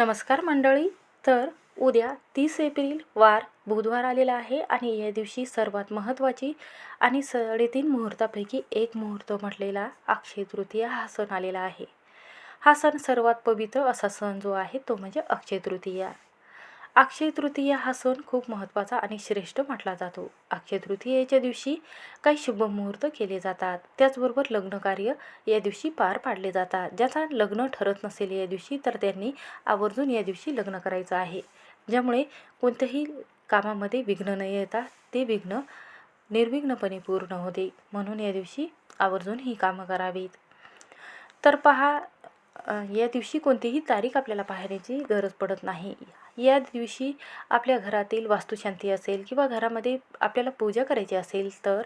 नमस्कार मंडळी. तर उद्या तीस एप्रिल वार बुधवार आलेला आहे आणि या दिवशी सर्वात महत्त्वाची आणि साडेतीन मुहूर्तापैकी एक मुहूर्त म्हटलेला अक्षय तृतीया हा सण आलेला आहे. हा सण सर्वात पवित्र असा सण जो आहे तो म्हणजे अक्षय तृतीया. अक्षय तृतीया हा सण खूप महत्त्वाचा आणि श्रेष्ठ म्हटला जातो. अक्षय तृतीयेच्या दिवशी काही शुभ मुहूर्त केले जातात. त्याचबरोबर लग्नकार्य या दिवशी पार पाडले जातात. ज्याचा लग्न ठरत नसेल या दिवशी तर त्यांनी आवर्जून या दिवशी लग्न करायचं आहे. ज्यामुळे कोणत्याही कामामध्ये विघ्न न येता ते विघ्न निर्विघ्नपणे पूर्ण होते. म्हणून या दिवशी आवर्जून ही कामं करावीत. तर पहा या दिवशी कोणतीही तारीख आपल्याला पाहण्याची गरज पडत नाही. या दिवशी आपल्या घरातील वास्तुशांती असेल किंवा घरामध्ये आपल्याला पूजा करायची असेल तर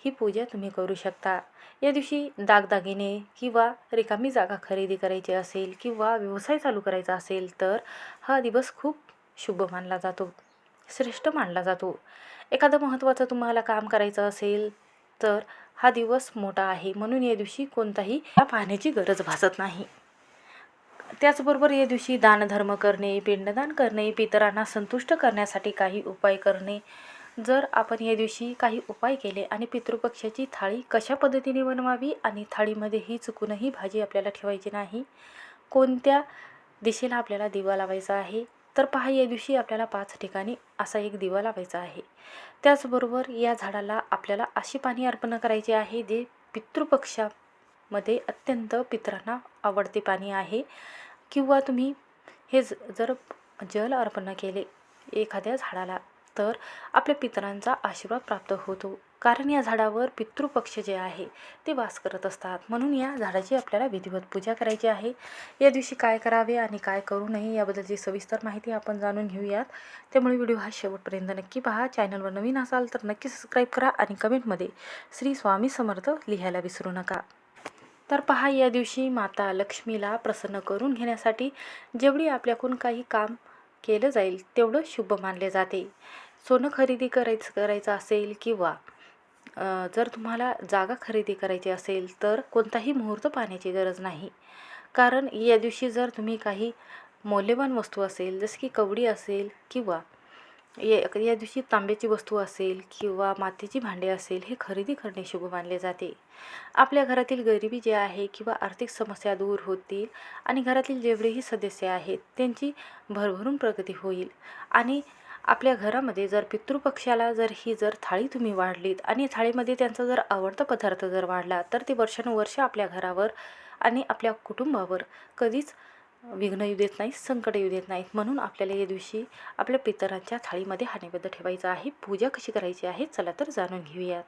ही पूजा तुम्ही करू शकता. या दिवशी दागदागिने किंवा रिकामी जागा खरेदी करायची असेल किंवा व्यवसाय चालू करायचा असेल तर हा दिवस खूप शुभ मानला जातो श्रेष्ठ मानला जातो. एखादं महत्त्वाचं तुम्हाला काम करायचं असेल तर हा दिवस मोठा आहे. म्हणून या दिवशी कोणताही पाहण्याची गरज भासत नाही. त्याचबरोबर या दिवशी दानधर्म करणे पिंडदान करणे पितरांना संतुष्ट करण्यासाठी काही उपाय करणे. जर आपण या दिवशी काही उपाय केले आणि पितृपक्षाची थाळी कशा पद्धतीने बनवावी आणि थाळीमध्ये ही चुकूनही भाजी आपल्याला ठेवायची नाही कोणत्या दिशेला आपल्याला दिवा लावायचा आहे तर पहा या दिवशी आपल्याला पाच ठिकाणी असा एक दिवा लावायचा आहे. त्याचबरोबर या झाडाला आपल्याला अशी पाणी अर्पण करायची आहे जे पितृपक्षा मध्ये अत्यंत पितरांना आवडते पाणी आहे. किंवा तुम्ही हे ज जर जल अर्पण केले एखाद्या झाडाला तर आपल्या पितरांचा आशीर्वाद प्राप्त होतो. कारण या झाडावर पितृपक्ष जे आहे ते वास करत असतात. म्हणून या झाडाची आपल्याला विधिवत पूजा करायची आहे. या दिवशी काय करावे आणि काय करू नये याबद्दलची सविस्तर माहिती आपण जाणून घेऊयात. त्यामुळे व्हिडिओ हा शेवटपर्यंत नक्की पहा. चॅनलवर नवीन असाल तर नक्की सबस्क्राईब करा आणि कमेंटमध्ये श्री स्वामी समर्थ लिहायला विसरू नका. तर पहा या दिवशी माता लक्ष्मीला प्रसन्न करून घेण्यासाठी जेवढी आपल्याकडून काही काम केलं जाईल तेवढं शुभ मानले जाते. सोनं खरेदी करायचं करायचं असेल किंवा जर तुम्हाला जागा खरेदी करायची असेल तर कोणताही मुहूर्त पाहण्याची गरज नाही. कारण या दिवशी जर तुम्ही काही मौल्यवान वस्तू असेल जसं की कवडी असेल किंवा या या दिवशी तांब्याची वस्तू असेल किंवा मातीची भांडे असेल हे खरेदी करणे शुभ मानले जाते. आपल्या घरातील गरिबी जे आहे किंवा आर्थिक समस्या दूर होतील आणि घरातील जेवढेही सदस्य आहेत त्यांची भरभरून प्रगती होईल. आणि आपल्या घरामध्ये जर पितृपक्षाला जर ही जर थाळी तुम्ही वाढलीत आणि थाळीमध्ये त्यांचा जर आवडता पदार्थ जर वाढला तर ते वर्षानुवर्ष आपल्या घरावर आणि आपल्या कुटुंबावर कधीच विघ्न येऊ देत नाहीत संकट येऊ देत नाहीत. म्हणून आपल्याला या दिवशी आपल्या पितरांच्या थाळीमध्ये हा नैवेद्य ठेवायचा आहे. पूजा कशी करायची आहे? चला तर जाणून घेऊयात.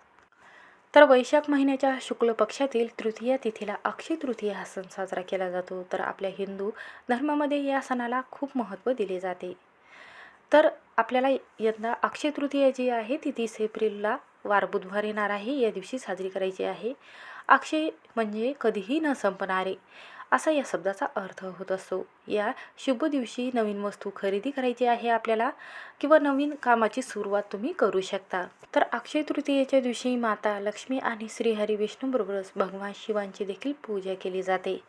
तर वैशाख महिन्याच्या शुक्ल पक्षातील तृतीया तिथीला अक्षय तृतीया हा सण साजरा केला जातो. तर आपल्या हिंदू धर्मामध्ये या सणाला खूप महत्त्व दिले जाते. तर आपल्याला यंदा अक्षय तृतीया जी आहे ती तीस एप्रिलला वार बुधवार येणार आहे. या दिवशी साजरी करायची आहे. अक्षय म्हणजे कधीही न संपणारे. असा या शब्दाचा अर्थ होत असतो. या शुभ दिवशी नवीन वस्तू खरेदी करायची आहे आपल्याला किंवा नवीन कामाची सुरुवात तुम्ही करू शकता. तर अक्षय तृतीयेच्या दिवशी माता लक्ष्मी आणि श्रीहरी विष्णूबरोबरच भगवान शिवांची देखील पूजा केली जाते.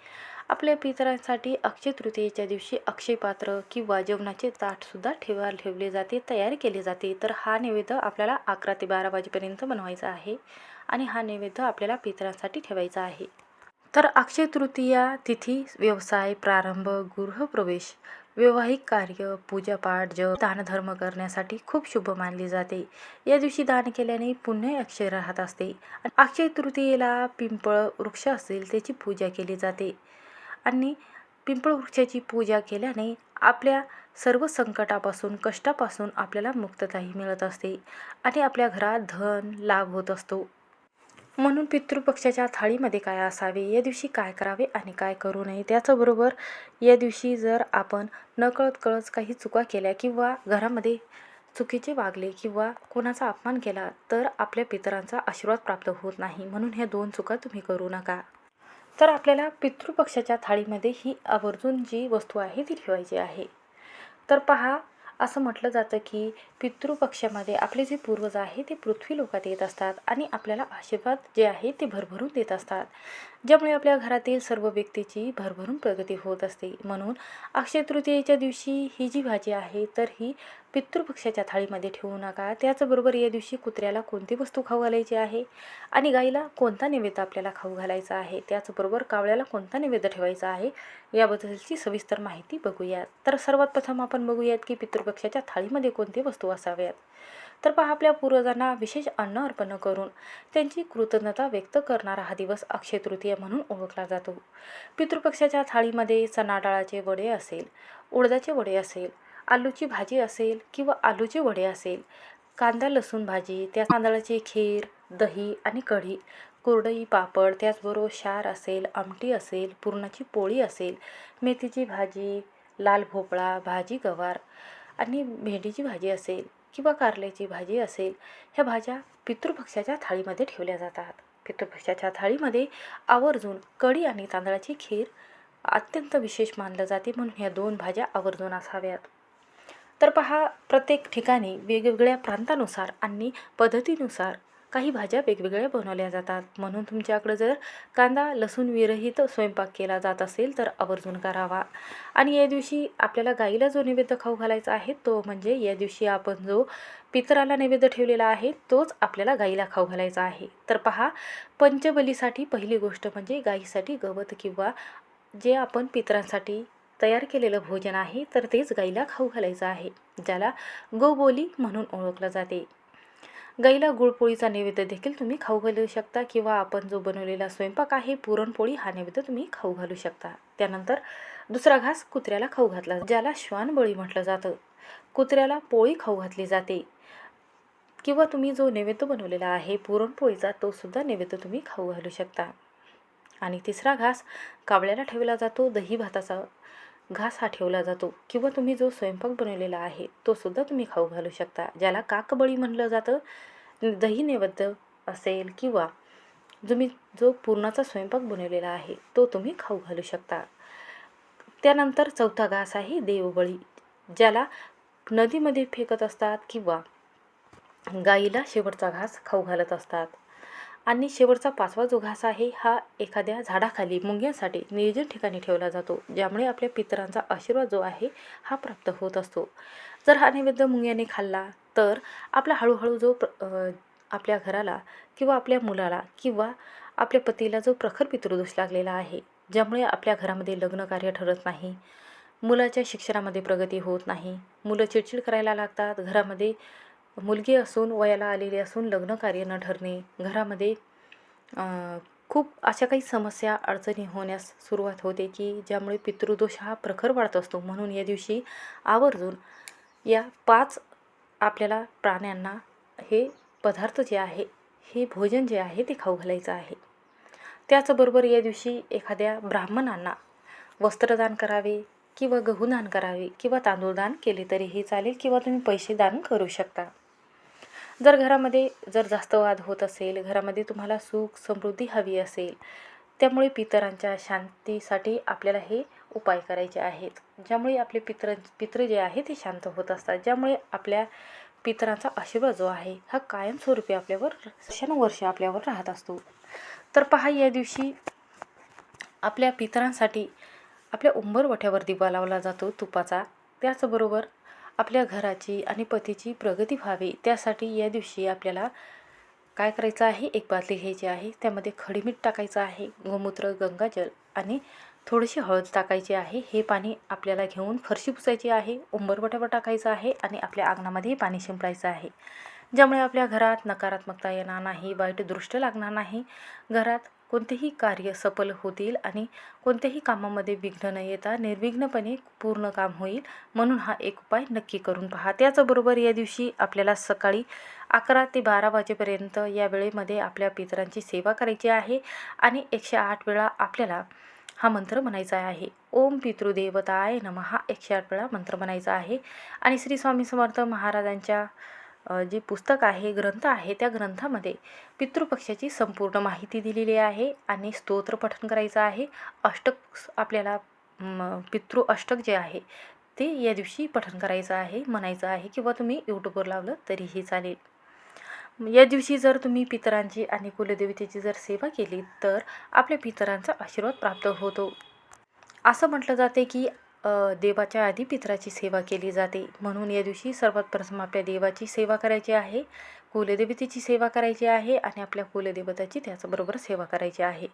आपल्या पितरांसाठी अक्षय तृतीयेच्या दिवशी अक्षय पात्र किंवा जेवणाचे ताटसुद्धा ठेवा ठेवले जाते तयार केले जाते. तर हा नैवेद्य आपल्याला अकरा ते बारा वाजेपर्यंत बनवायचा आहे आणि हा नैवेद्य आपल्याला पितरांसाठी ठेवायचा आहे. तर अक्षय तृतीया तिथी व्यवसाय प्रारंभ गृहप्रवेश वैवाहिक कार्य पूजापाठ जप दानधर्म करण्यासाठी खूप शुभ मानली जाते. या दिवशी दान केल्याने पुण्य अक्षय राहत असते. अक्षय तृतीयेला पिंपळ वृक्ष असेल त्याची पूजा केली जाते. आणि पिंपळ वृक्षाची पूजा केल्याने आपल्या सर्व संकटापासून कष्टापासून आपल्याला मुक्तताही मिळत असते. आणि आपल्या घरात धन लाभ होत असतो. म्हणून पितृपक्षाच्या थाळीमध्ये काय असावे? या दिवशी काय करावे आणि काय करू नये? त्याचबरोबर या दिवशी जर आपण नकळत कळत काही चुका केल्या किंवा घरामध्ये चुकीचे वागले किंवा कोणाचा अपमान केला तर आपल्या पितरांचा आशीर्वाद प्राप्त होत नाही. म्हणून ह्या दोन चुका तुम्ही करू नका. तर आपल्याला पितृपक्षाच्या थाळीमध्ये ही आवर्जून जी वस्तू आहे ती ठेवायची आहे. तर पहा असं म्हटलं जातं की पितृपक्षामध्ये आपले जे पूर्वज आहे ते पृथ्वी लोकात येत असतात आणि आपल्याला आशीर्वाद जे आहे ते भरभरून देत असतात. ज्यामुळे आपल्या घरातील सर्व व्यक्तीची भरभरून प्रगती होत असते. म्हणून अक्षय तृतीयेच्या दिवशी ही जी भाजी आहे तर ही पितृपक्षाच्या थाळीमध्ये ठेवू नका. त्याचबरोबर या दिवशी कुत्र्याला कोणती वस्तू खाऊ घालायची आहे? आणि गाईला कोणता नैवेद्य आपल्याला खाऊ घालायचा आहे? त्याचबरोबर कावळ्याला कोणता नैवेद्य ठेवायचा आहे? याबद्दलची सविस्तर माहिती बघूयात. तर सर्वात प्रथम आपण बघूयात की पितृपक्षाच्या थाळीमध्ये कोणती वस्तू असाव्यात. तर पहा आपल्या पूर्वजांना विशेष अन्न अर्पण करून त्यांची कृतज्ञता व्यक्त करणारा हा दिवस अक्षय तृतीय म्हणून ओळखला जातो. पितृपक्षाच्या थाळीमध्ये चणा डाळाचे वडे असेल उडदाचे वडे असेल आलूची भाजी असेल किंवा आलूचे वडे असेल कांदा लसूण भाजी त्या तांदळाची खीर दही आणि कढी कुरडई पापड त्याचबरोबर शार असेल आमटी असेल पुरणाची पोळी असेल मेथीची भाजी लाल भोपळा भाजी गवार आणि भेंडीची भाजी असेल किंवा कारल्याची भाजी असेल ह्या भाज्या पितृपक्षाच्या थाळीमध्ये ठेवल्या जातात. पितृपक्षाच्या थाळीमध्ये आवर्जून कढी आणि तांदळाची खीर अत्यंत विशेष मानलं जाते म्हणून ह्या दोन भाज्या आवर्जून असाव्यात. तर पहा प्रत्येक ठिकाणी वेगवेगळ्या प्रांतानुसार आणि पद्धतीनुसार काही भाज्या वेगवेगळ्या बनवल्या जातात. म्हणून तुमच्याकडं जर कांदा लसूण विरहित स्वयंपाक केला जात असेल तर आवर्जून करावा. आणि या दिवशी आपल्याला गाईला जो नैवेद्य खाऊ घालायचा आहे तो म्हणजे या दिवशी आपण जो पितराला नैवेद्य ठेवलेला आहे तोच आपल्याला गाईला खाऊ घालायचा आहे. तर पहा पंचबलीसाठी पहिली गोष्ट म्हणजे गाईसाठी गवत किंवा जे आपण पितरांसाठी तयार केलेलं भोजन आहे तर तेच गाईला खाऊ घालायचं आहे ज्याला गोबोली म्हणून ओळखलं जाते. गाईला गुळपोळीचा नैवेद्य देखील तुम्ही खाऊ घालू शकता किंवा आपण जो बनवलेला स्वयंपाक आहे पुरणपोळी हा नैवेद्य तुम्ही खाऊ घालू शकता. त्यानंतर दुसरा घास कुत्र्याला खाऊ घातला ज्याला श्वानबळी म्हटलं जातं. कुत्र्याला पोळी खाऊ घातली जाते. किंवा तुम्ही जो नैवेद्य बनवलेला आहे पुरणपोळीचा तो सुद्धा नैवेद्य तुम्ही खाऊ घालू शकता. आणि तिसरा घास कावळ्याला ठेवला जातो दही भाताचा घास हा ठेवला जातो किंवा तुम्ही जो स्वयंपाक बनवलेला आहे तो सुद्धा तुम्ही खाऊ घालू शकता. ज्याला काकबळी म्हणलं जातं दही नैवेद्य असेल किंवा तुम्ही जो पूर्णाचा स्वयंपाक बनवलेला आहे तो तुम्ही खाऊ घालू शकता. त्यानंतर चौथा घास आहे देवबळी ज्याला नदीमध्ये फेकत असतात किंवा गाईला शेवटचा घास खाऊ घालत असतात. आणि शेवटचा पाचवा जो घास आहे हा एखाद्या झाडाखाली मुंग्यांसाठी निर्जन ठिकाणी ठेवला जातो ज्यामुळे आपल्या पितरांचा आशीर्वाद जो आहे हा प्राप्त होत असतो. जर हा नैवेद्य मुंग्याने खाल्ला तर आपला हळूहळू जो प्र आपल्या घराला किंवा आपल्या मुलाला किंवा आपल्या पतीला जो प्रखर पितृदोष लागलेला आहे ज्यामुळे आपल्या घरामध्ये लग्न कार्य ठरत नाही मुलाच्या शिक्षणामध्ये प्रगती होत नाही मुलं चिडचिड करायला लागतात घरामध्ये मुलगी असून वयाला आलेली असून लग्न कार्य न ठरणे घरामध्ये खूप अशा काही समस्या अडचणी होण्यास सुरुवात होते की ज्यामुळे पितृदोष हा प्रखर वाढत असतो. म्हणून या दिवशी आवर्जून या पाच आपल्याला प्राण्यांना हे पदार्थ जे आहे हे भोजन जे आहे ते खाऊ घालायचं आहे. त्याचबरोबर या दिवशी एखाद्या ब्राह्मणांना वस्त्रदान करावे किंवा गहूदान करावे किंवा तांदूळदान केले तरीही चालेल किंवा तुम्ही पैसे दान करू शकता. जर घरामध्ये जर जास्त वाद होत असेल घरामध्ये तुम्हाला सुख समृद्धी हवी असेल त्यामुळे पितरांच्या शांतीसाठी आपल्याला हे उपाय करायचे आहेत. ज्यामुळे आपले पितर पित्र जे आहे ते शांत होत असतात. ज्यामुळे आपल्या पितरांचा आशीर्वाद जो आहे हा कायमस्वरूपी आपल्यावर वर्षानुवर्ष आपल्यावर राहत असतो. तर पहा या दिवशी आपल्या पितरांसाठी आपल्या उंबरवठ्यावर दिवा लावला जातो तुपाचा. त्याचबरोबर आपल्या घराची आणि पतीची प्रगती व्हावी. त्यासाठी या दिवशी आपल्याला काय करायचं आहे? एक बादली घ्यायची आहे. त्यामध्ये खडीमीठ टाकायचं आहे गोमूत्र गंगाजल आणि थोडीशी हळद टाकायची आहे. हे पाणी आपल्याला घेऊन फरशी पुसायची आहे. उंबरवट्यावर टाकायचं आहे आणि आपल्या अंगणामध्ये पाणी शिंपडायचं आहे. ज्यामुळे आपल्या घरात नकारात्मकता येणार नाही वाईट दृष्ट लागणार नाही. घरात कोणतेही कार्य सफल होतील आणि कोणत्याही कामामध्ये विघ्न न येता निर्विघ्नपणे पूर्ण काम होईल म्हणून हा एक उपाय नक्की करून पहा. त्याचबरोबर या दिवशी आपल्याला सकाळी अकरा ते बारा वाजेपर्यंत या वेळेमध्ये आपल्या पितरांची सेवा करायची आहे आणि एकशे आठ वेळा आपल्याला हा मंत्र म्हणायचा आहे. ओम पितृदेवताय नम हा एकशे आठ वेळा मंत्र म्हणायचा आहे. आणि श्री स्वामी समर्थ महाराजांच्या जे पुस्तक आहे ग्रंथ आहे त्या ग्रंथामध्ये पितृपक्षाची संपूर्ण माहिती दिलेली आहे आणि स्तोत्र पठण करायचं आहे. अष्टक आपल्याला पितृ अष्टक जे आहे ते या दिवशी पठण करायचं आहे म्हणायचं आहे किंवा तुम्ही यूट्यूबवर लावलं तरीही चालेल. या दिवशी जर तुम्ही पितरांची आणि कुलदेवतेची जर सेवा केली तर आपल्या पितरांचा आशीर्वाद प्राप्त होतो. असं म्हटलं जाते की देवाच्या आधी पितराची सेवा केली जाते. म्हणून या दिवशी सर्वात प्रथम आपल्या देवाची सेवा करायची आहे. कुलदेवतेची सेवा करायची आहे आणि आपल्या कुलदेवताची त्याचबरोबर सेवा करायची आहे.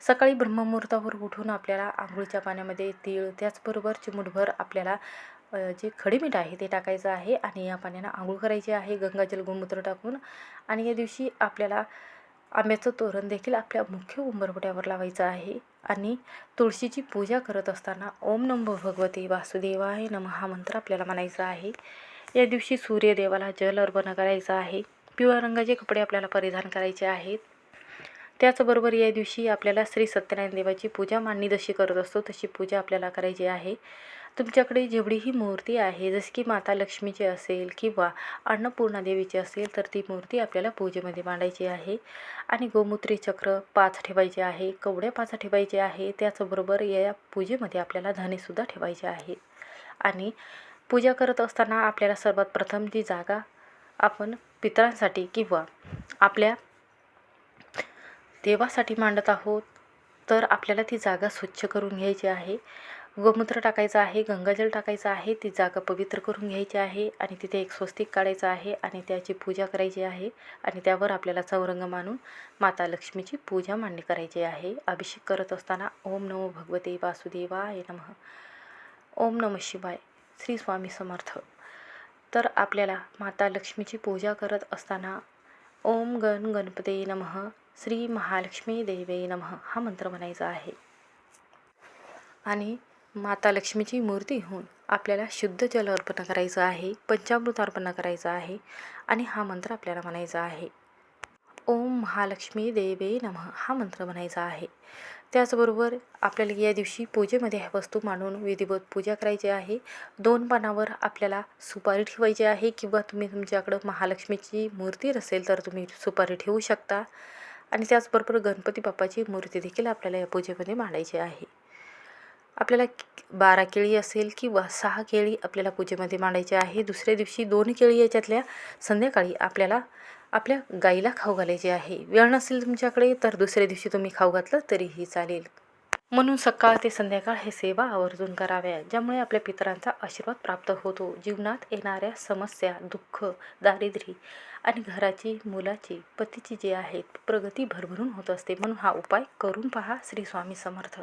सकाळी ब्रह्ममुहूर्तावर उठून आपल्याला आंघोळीच्या पाण्यामध्ये तीळ त्याचबरोबर चिमूटभर आपल्याला जे खडीमीठ आहे ते टाकायचं आहे आणि या पाण्यानं आंघोळ करायची आहे. गंगाजल गोमूत्र टाकून आणि या दिवशी आपल्याला आंब्याचं तोरण देखील आपल्या मुख्य उंबरवट्यावर लावायचं आहे. आणि तुळशीची पूजा करत असताना ओम नमो भगवते वासुदेवाय नम हा मंत्र आपल्याला म्हणायचा आहे. या दिवशी सूर्यदेवाला जल अर्पण करायचं आहे. पिवळ्या रंगाचे कपडे आपल्याला परिधान करायचे आहेत. त्याचबरोबर या दिवशी आपल्याला श्री सत्यनारायण देवाची पूजा मांडणी जशी करत असतो तशी पूजा आपल्याला करायची आहे. तुमच्याकडे जेवढीही मूर्ती आहे जशी की माता लक्ष्मीची असेल किंवा अन्नपूर्णा देवीची असेल तर ती मूर्ती आपल्याला पूजेमध्ये मांडायची आहे. आणि गोमूत्री चक्र पाच ठेवायचे आहे कवड्या पाच ठेवायचे आहे त्याचबरोबर या पूजेमध्ये आपल्याला धनेसुद्धा ठेवायचे आहे. आणि पूजा करत असताना आपल्याला सर्वात प्रथम जी जागा आपण पितरांसाठी किंवा आपल्या देवासाठी मांडत आहोत तर आपल्याला ती जागा स्वच्छ करून घ्यायची आहे. गोमूत्र टाकायचं आहे गंगाजल टाकायचं आहे ती जागा पवित्र करून घ्यायची आहे आणि तिथे एक स्वस्तिक काढायचं आहे आणि त्याची पूजा करायची आहे आणि त्यावर आपल्याला चौरंग मानून माता लक्ष्मीची पूजा मांडणी करायची आहे. अभिषेक करत असताना ओम नमो भगवते वासुदेवाय नमः. ओम नम शिवाय. श्री स्वामी समर्थ. तर आपल्याला माता लक्ष्मीची पूजा करत असताना ओम गण गणपते नमः. श्री महालक्ष्मी देवे नमः हा मंत्र म्हणायचा आहे. आणि माता लक्ष्मीची मूर्ती होऊन आपल्याला शुद्ध जल अर्पण करायचं आहे पंचामृत अर्पण करायचं आहे आणि हा मंत्र आपल्याला म्हणायचा आहे. ओम महालक्ष्मी देवे नमः हा मंत्र म्हणायचा आहे. त्याचबरोबर आपल्याला या दिवशी पूजेमध्ये ह्या वस्तू मांडून विधिवत पूजा करायची आहे. दोन पानावर आपल्याला सुपारी ठेवायची आहे किंवा तुम्ही तुमच्याकडं महालक्ष्मीची मूर्ती असेल तर तुम्ही सुपारी ठेवू शकता. आणि त्याचबरोबर गणपती बाप्पाची मूर्ती देखील आपल्याला या पूजेमध्ये मांडायची आहे. आपल्याला बारा केळी असेल किंवा सहा केळी आपल्याला पूजेमध्ये मांडायची आहे. दुसऱ्या दिवशी दोन केळी याच्यातल्या संध्याकाळी आपल्याला आपल्या गाईला खाऊ घालायची आहे. वेळ नसेल तुमच्याकडे तर दुसऱ्या दिवशी तुम्ही खाऊ घातलं तरीही चालेल. म्हणून सकाळ ते संध्याकाळ हे सेवा आवर्जून कराव्या ज्यामुळे आपल्या पितरांचा आशीर्वाद प्राप्त होतो. जीवनात येणाऱ्या समस्या दुःख दारिद्र्य आणि घराची मुलाची पतीची जी आहे प्रगती भरभरून होत असते. म्हणून हा उपाय करून पहा श्री स्वामी समर्थ.